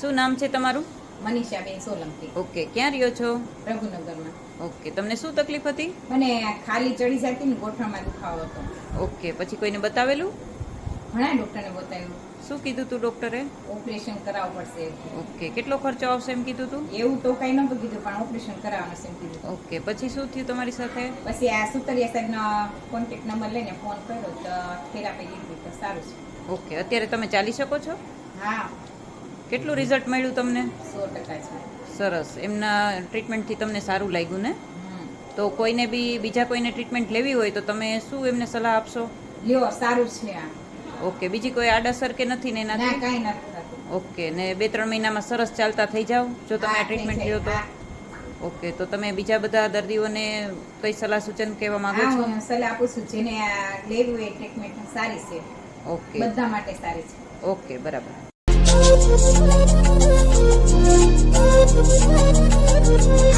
શું નામ છે તમારું? મનીષાબેન સોલંકી. ઓકે ક્યાં રહ્યો છો? પ્રભુનગરમાં ઓકે તમને શું તકલીફ હતી? મને ખાલી ચડી જતી ને ગોઠણમાં દુખાવો હતો. ઓકે પછી કોઈને બતાવેલું? ઘણા ડોક્ટરને બતાવ્યું. શું કીધું તું ડોક્ટરે? ઓપરેશન કરાવવું પડશે ઓકે કેટલો ખર્ચો આવશે એમ કીધું તું? એવું તો કઈ નતું કીધું પણ ઓપરેશન કરાવવાનું છે એમ કીધું ઓકે પછી શું થયું તમારી સાથે? પછી આ સુતરિયા સાહેબનો કોન્ટેક્ટ નંબર લઈને ફોન કર્યો તો થેરાપી લીધી તો સારું છે. ઓકે અત્યારે તમે ચાલી શકો છો? હા. કેટલું રિઝલ્ટ મળ્યું તમને? સો ટકા છે સરસ એમના ટ્રીટમેન્ટથી તમને સારું લાગ્યું ને? તો કોઈને બી બીજા કોઈને ટ્રીટમેન્ટ લેવી હોય તો તમે શું એમને સલાહ આપશો? લ્યો સારું છે આ. ઓકે બીજી કોઈ આડઅસર કે નથી ને એનાથી? કાંઈ નથી ઓકે ને બે ત્રણ મહિનામાં સરસ ચાલતા થઈ જાવ જો તમે આ ટ્રીટમેન્ટ લ્યો તો? ઓકે તો તમે બીજા બધા દર્દીઓને કઈ સલાહ સૂચન કહેવા માંગો છો? હું સલાહ આપું છું જેને આ લેવું એ ટ્રીટમેન્ટ સારી છે. ઓકે. બધા માટે સારી છે. ઓકે બરાબર. Thank you.